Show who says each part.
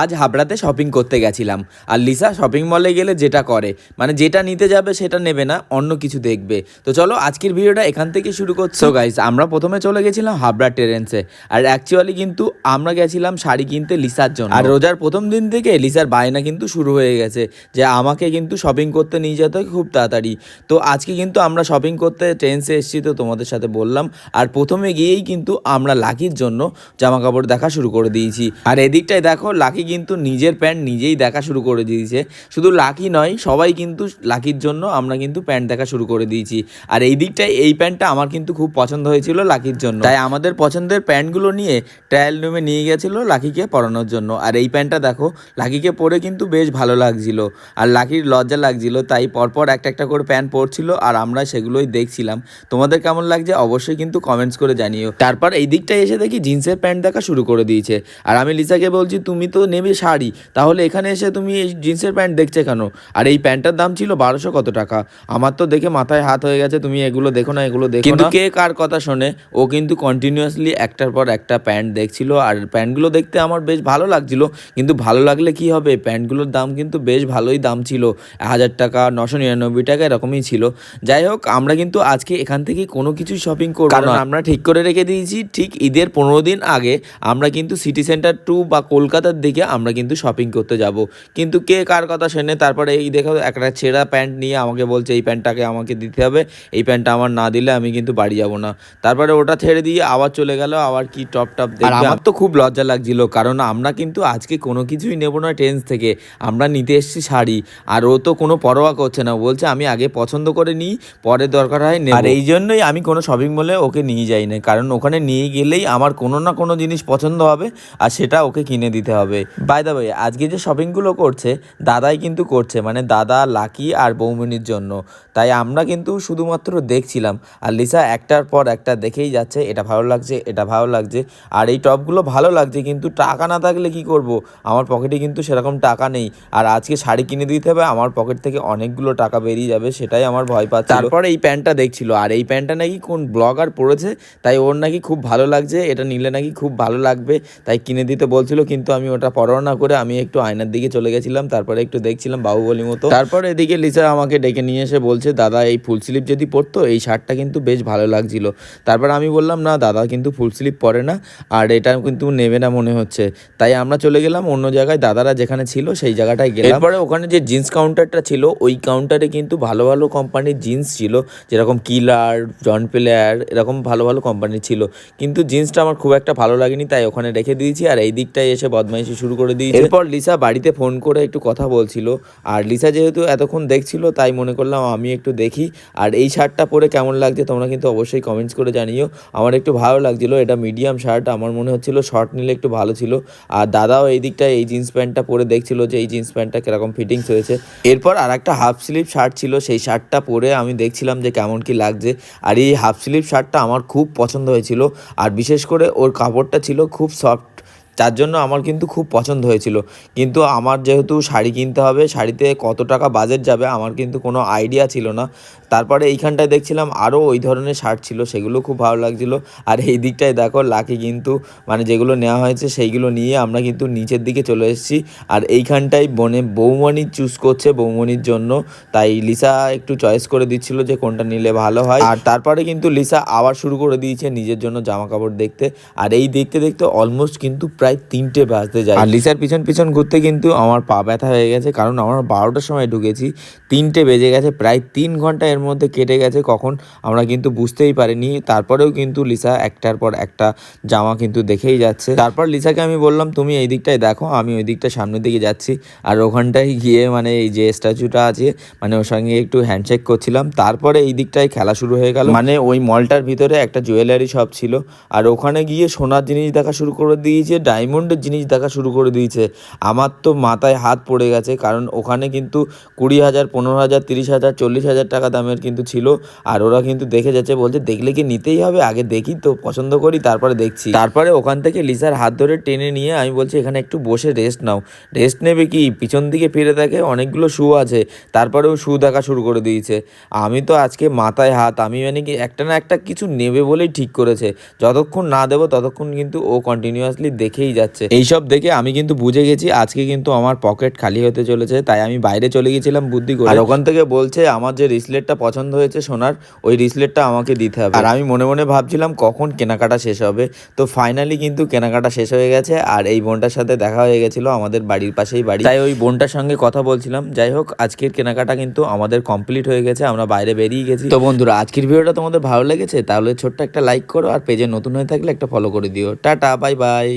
Speaker 1: আজ হাবড়াতে শপিং করতে গেছিলাম। আর লিসা শপিং মলে গেলে যেটা করে মানে যেটা নিতে যাবে সেটা নেবে না, অন্য কিছু দেখবে। তো চলো, আজকের ভিডিওটা এখান থেকে শুরু করছ। গাইস আমরা প্রথমে চলে গেছিলাম হাবড়া টেরেন্সে আর অ্যাকচুয়ালি কিন্তু আমরা গেছিলাম শাড়ি কিনতে লিসার জন্য। আর রোজার প্রথম দিন থেকে লিসার বায়না কিন্তু শুরু হয়ে গেছে, যে আমাকে কিন্তু শপিং করতে নিয়ে যেতে খুব তাড়াতাড়ি। তো আজকে কিন্তু আমরা শপিং করতে ট্রেন্সে এসেছি, তো তোমাদের সাথে বললাম। আর প্রথমে গিয়েই কিন্তু আমরা লাকির জন্য জামা কাপড় দেখা শুরু করে দিয়েছি। আর এদিকটায় দেখো, লাকি কিন্তু নিজের প্যান্ট নিজেই দেখা শুরু করে দিয়েছে। শুধু লাকি নয়, সবাই কিন্তু লাকির জন্য আমরা কিন্তু প্যান্ট দেখা শুরু করে দিয়েছি। আর এই দিকটায় এই প্যান্টটা আমার কিন্তু খুব পছন্দ হয়েছিল লাকির জন্য। তাই আমাদের পছন্দের প্যান্টগুলো নিয়ে ট্রায়াল রুমে নিয়ে গেছিল লাকিকে পরানোর জন্য। আর এই প্যান্টটা দেখো লাকিকে পরে কিন্তু বেশ ভালো লাগছিল। আর লাকির লজ্জা লাগছিল, তাই পরপর একটা একটা করে প্যান্ট পরছিল আর আমরা সেগুলোই দেখছিলাম। তোমাদের কেমন লাগছে অবশ্যই কিন্তু কমেন্টস করে জানিও। তারপর এই দিকটায় এসে দেখি জিন্সের প্যান্ট দেখা শুরু করে দিয়েছে। আর আমি লিসাকে বলছি, তুমি তো নেবে শাড়ি। তাহলে এখানে এসে তুমি এই জিন্সের প্যান্ট দেখছে কেন? আর এই প্যান্টটার দাম ছিল বারোশো কত টাকা? আমার তো দেখে মাথায় হাত হয়ে গেছে তুমি এগুলো দেখো না এগুলো দেখো কিন্তু কে কার কথা শোনে? ও কিন্তু কন্টিনিউয়াসলি একটার পর একটা প্যান্ট দেখছিল আর প্যান্টগুলো দেখতে আমার বেশ ভালো লাগছিল। কিন্তু ভালো লাগলে কি হবে? প্যান্টগুলোর দাম কিন্তু বেশ ভালোই দাম ছিল। হাজার টাকা নশো নিরানব্বই টাকা এরকমই ছিল। যাই হোক আমরা কিন্তু আজকে এখান থেকে কোনো কিছু শপিং করব কারণ আমরা ঠিক করে রেখে দিয়েছি ঠিক ঈদের পনেরো দিন আগে আমরা কিন্তু সিটি সেন্টার টু বা কলকাতার দিকে আমরা কিন্তু শপিং করতে যাব। কিন্তু কে কার কথা শুনে? তারপরে এই দেখো একটা ছেঁড়া প্যান্ট নিয়ে আমাকে বলছে এই প্যান্টটাকে আমাকে দিতে হবে। এই প্যান্টটা আমার না দিলে আমি কিন্তু বাড়ি যাব না। তারপরে ওটা ছেড়ে দিয়ে আবার চলে গেল আবার কি টপ টপ আর আমার তো খুব লজ্জা লাগছিল কারণ আমরা কিন্তু আজকে কোনো কিছুই নেব না টেন্স থেকে। আমরা নিতে এসেছি শাড়ি আর ও তো কোনো পরোয়া করছে না। বলছে আমি আগে পছন্দ করে নিই পরে দরকার হয় আর এই জন্যই আমি কোনো শপিং মলে ওকে নিয়ে যাই না কারণ ওখানে নিয়ে গেলেই আমার কোনো না কোনো জিনিস পছন্দ হবে আর সেটা ওকে কিনে দিতে হবে। বাই দা ভাই আজকে যে শপিংগুলো করছে, দাদাই কিন্তু করছে মানে দাদা, লাকি আর বৌমনির জন্য। তাই আমরা কিন্তু শুধুমাত্র দেখছিলাম। আর লিসা একটার পর একটা দেখেই যাচ্ছে, এটা ভালো লাগছে, এটা ভালো লাগছে। আর এই টপগুলো ভালো লাগছে, কিন্তু টাকা না থাকলে কি করব? আমার পকেটে কিন্তু সেরকম টাকা নেই। আর আজকে শাড়ি কিনে দিতে হবে, আমার পকেট থেকে অনেকগুলো টাকা বেরিয়ে যাবে, সেটাই আমার ভয় পাচ্ছে তারপরে এই প্যান্টটা দেখছিল। আর এই প্যান্টটা নাকি কোন ব্লগার পরেছে, তাই ওর নাকি খুব ভালো লাগছে, এটা নিলে নাকি খুব ভালো লাগবে, তাই কিনে দিতে বলছিল, কিন্তু আমি ওটা পরোয়া না করে আমি একটু আয়নার দিকে চলে গেছিলাম, তারপরে একটু দেখছিলাম বাহুবলি মতো। তারপরে এদিকে লিসা আমাকে ডেকে নিয়ে এসে বলছে, দাদা, এই ফুল স্লিপ যদি পরতো, এই শার্টটা কিন্তু বেশ ভালো লাগছিল। তারপর আমি বললাম, না, দাদা, কিন্তু ফুল স্লিপ পরে না, আর এটা কিন্তু নেবে না মনে হচ্ছে। তাই আমরা চলে গেলাম অন্য জায়গায়, দাদারা যেখানে ছিল সেই জায়গাটায় গেলাম। এরপরে ওখানে যে জিন্স কাউন্টারটা ছিল, ওই কাউন্টারে কিন্তু ভালো ভালো কোম্পানির জিন্স ছিল, যেরকম কিলার, জন প্লেয়ার, এরকম ভালো ভালো কোম্পানি ছিল। কিন্তু জিন্সটা আমার খুব একটা ভালো লাগেনি, তাই ওখানে রেখে দিয়েছি, আর এই দিকটায় এসে বদমাইশি শুরু করে দিয়েছি। এরপর লিসা বাড়িতে ফোন করে একটু কথা বলছিল। আর লিসা যেহেতু এতক্ষণ দেখছিল, তাই মনে করলাম আমি একটু দেখি। আর এই শার্টটা পরে কেমন লাগছে তোমরা কিন্তু অবশ্যই কমেন্টস করে জানিও। আমার একটু ভালো লাগছিল, এটা মিডিয়াম শার্ট, আমার মনে হচ্ছিল শর্ট নিলে একটু ভালো ছিল। আর দাদাও এই দিকটায় এই জিন্স প্যান্টটা পরে দেখছিল যে এই জিন্স প্যান্টটা কীরকম ফিটিংস হয়েছে। এরপর আর একটা হাফ স্লিভ শার্ট ছিল, সেই শার্টটা পরে আমি দেখছিলাম যে কেমন কি লাগছে। আর এই হাফ স্লিভ শার্টটা আমার খুব পছন্দ হয়েছিল। আর বিশেষ করে ওর কাপড়টা ছিল খুব সফট যার জন্য আমার কিন্তু খুব পছন্দ হয়েছিল। কিন্তু আমার যেহেতু শাড়ি কিনতে হবে, শাড়িতে কত টাকা বাজেট যাবে আমার কিন্তু কোনো আইডিয়া ছিল না। তারপরে এইখানটায় দেখছিলাম আরও ওই ধরনের শার্ট ছিল, সেগুলো খুব ভালো লাগছিল। আর এই দিকটায় দেখো লাকি কিন্তু মানে যেগুলো নেওয়া হয়েছে সেইগুলো নিয়ে আমরা কিন্তু নিচের দিকে চলে এসেছি। আর এইখানটায় বনে বৌমণি চুজ করছে বৌমণির জন্য। তাই লিসা একটু চয়েস করে দিচ্ছিল যে কোনটা নিলে ভালো হয়। আর তারপরে কিন্তু লিসা আবার শুরু করে দিয়েছে নিজের জন্য জামা কাপড় দেখতে। আর এই দেখতে দেখতে অলমোস্ট কিন্তু প্রায় তিনটে বাজতে যায়। আর লিসার পিছন পিছন ঘুরতে কিন্তু আমার পা ব্যথা হয়ে গেছে, কারণ আমরা বারোটার সময় ঢুকেছি, তিনটে বেজে গেছে, প্রায় তিন ঘণ্টা এর মধ্যে কেটে গেছে, কখন আমরা কিন্তু বুঝতেই পারিনি। তারপরেও কিন্তু লিসা একটার পর একটা জামা কিন্তু দেখেই যাচ্ছে। তারপর লিসাকে আমি বললাম, তুমি এই দিকটায় দেখো, আমি ওই দিকটা সামনের দিকে যাচ্ছি। আর ওখানটায় গিয়ে মানে এই যে স্ট্যাচুটা আছে মানে ওর সঙ্গে একটু হ্যান্ডশেক করছিলাম। তারপরে এই দিকটায় খেলা শুরু হয়ে গেল। মানে ওই মলটার ভিতরে একটা জুয়েলারি শপ ছিল। আর ওখানে গিয়ে সোনার জিনিস দেখা শুরু করে দিয়েছে ডায়মন্ডের জিনিস দেখা শুরু করে দিয়েছে। আমার তো মাথায় হাত পড়ে গেছে, কারণ ওখানে কিন্তু কুড়ি হাজার, পনেরো হাজার, তিরিশ হাজার, চল্লিশ হাজার টাকা দামের কিন্তু ছিল। আর ওরা কিন্তু দেখে যাচ্ছে, বলছে, দেখলে কি নিতেই হবে? আগে দেখি তো, পছন্দ করি, তারপরে দেখছি। তারপরে ওখান থেকে লিসার হাত ধরে টেনে নিয়ে আমি বলছি, এখানে একটু বসে রেস্ট নাও। রেস্ট নেবে কি? পিছন দিকে ফিরে থাকে অনেকগুলো শু আছে। তারপরেও শু দেখা শুরু করে দিয়েছে। আমি তো আজকে মাথায় হাত, আমি মানে কি একটা না একটা কিছু নেবে বলেই ঠিক করেছে। যতক্ষণ না দেবো, ততক্ষণ কিন্তু ও কন্টিনিউয়াসলি দেখেই দেখেই যাচ্ছে। এইসব দেখে আমি কিন্তু বুঝে গেছি আজকে কিন্তু আমার পকেট খালি হতে চলেছে তাই আমি বাইরে চলে গেছিলাম বুদ্ধি করে। আর ওখান থেকে বলছে আমার যে রিসলেটটা পছন্দ হয়েছে সোনার ওই রিসলেটটা আমাকে দিতে হবে। আর আমি মনে মনে ভাবছিলাম কখন কেনাকাটা শেষ হবে? তো ফাইনালি কিন্তু কেনাকাটা শেষ হয়ে গেছে আর এই বোনটার সাথে দেখা হয়ে গেছিল আমাদের বাড়ির পাশেই বাড়ি। তাই ওই বোনটার সঙ্গে কথা বলছিলাম। যাই হোক আজকের কেনাকাটা কিন্তু আমাদের কমপ্লিট হয়ে গেছে আমরা বাইরে বেরিয়ে গেছি। তো বন্ধুরা আজকের ভিডিওটা তোমাদের ভালো লেগেছে? তাহলে ছোট্ট একটা লাইক করো আর পেজে নতুন হয়ে থাকলে একটা ফলো করে দিও। Tata bye bye